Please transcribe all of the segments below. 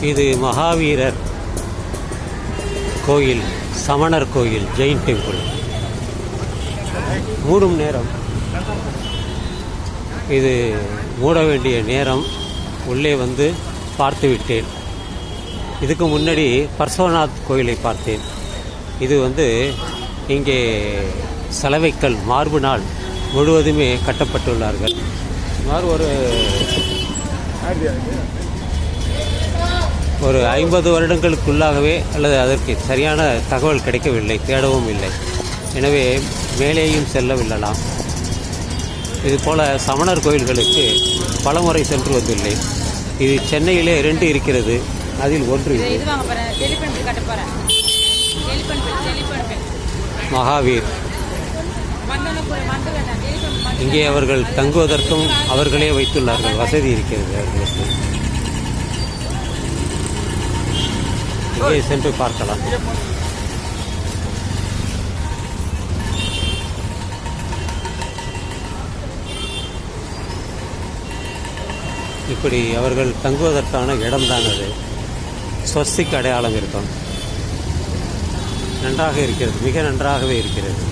இது மகாவீரர் கோயில் சமணர் கோயில் ஜெயின் டெம்பிள். மூடும் நேரம். இது மூட வேண்டிய நேரம். உள்ளே வந்து பார்த்து விட்டேன். இதுக்கு முன்னாடி பர்சோநாத் கோயிலை பார்த்தேன். இது வந்து இங்கே சலவைக்கல் மார்புனால் முழுவதுமே கட்டப்பட்டுள்ளார்கள். சுமார் ஒரு ஒரு ஐம்பது வருடங்களுக்குள்ளாகவே அல்லது அதற்கு சரியான தகவல் கிடைக்கவில்லை தேடவும் இல்லை. எனவே மேலேயும் செல்லவில்லலாம். இதுபோல சமணர் கோயில்களுக்கு பலமுறை சென்று வந்துள்ளேன். இது சென்னையிலே ரெண்டு இருக்கிறது அதில் ஒன்று மகாவீர். இங்கே அவர்கள் தங்குவதற்கும் அவர்களே வைத்துள்ளார்கள். வசதி இருக்கிறது அவர்களுக்கு. இங்கே சென்று பார்க்கலாம். இப்படி அவர்கள் தங்குவதற்கான இடம்தான் அது ஸ்வஸ்திக் அடையாளம் இருக்கும். நன்றாக இருக்கிறது மிக நன்றாகவே இருக்கிறது.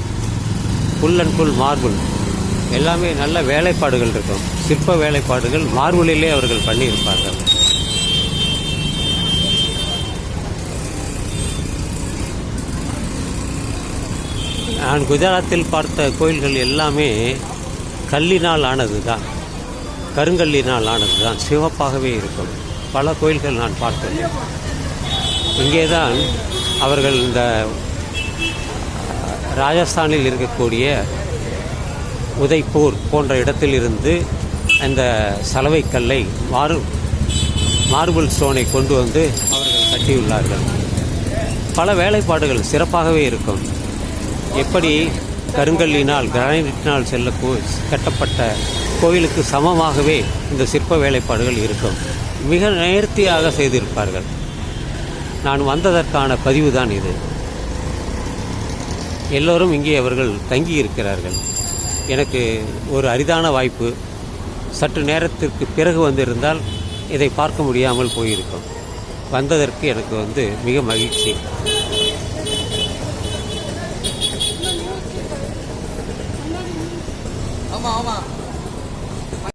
புல் அண்ட் புல் மார்பிள் எல்லாமே நல்ல வேலைப்பாடுகள் இருக்கும். சிற்ப வேலைப்பாடுகள் மார்பிளிலே அவர்கள் பண்ணியிருப்பார்கள். நான் குஜராத்தில் பார்த்த கோயில்கள் எல்லாமே கல்லினால் ஆனது தான் கருங்கல்லினால் ஆனது தான் சிவப்பாகவே இருக்கும். பல கோயில்கள் நான் பார்த்தேன் இங்கே தான் அவர்கள் இந்த ராஜஸ்தானில் இருக்கக்கூடிய உதய்பூர் போன்ற இடத்திலிருந்து அந்த சலவை கல்லை மாறு மார்பிள் ஸ்டோனை கொண்டு வந்து அவர்கள் கட்டியுள்ளார்கள். பல வேலைப்பாடுகள் சிறப்பாகவே இருக்கும். எப்படி கருங்கல்லினால் கிரானைட்டினால் செல்ல கோ- கட்டப்பட்ட கோயிலுக்கு சமமாகவே இந்த சிற்ப வேலைப்பாடுகள் இருக்கும். மிக நேர்த்தியாக செய்திருப்பார்கள். நான் வந்ததற்கான பதிவு தான் இது. எல்லோரும் இங்கே அவர்கள் தங்கி இருக்கிறார்கள் எனக்கு ஒரு அரிதான வாய்ப்பு. சற்று நேரத்திற்கு பிறகு வந்திருந்தால் இதை பார்க்க முடியாமல் போயிருக்கும். வந்ததற்கு எனக்கு வந்து மிக மகிழ்ச்சி. 猫嘛。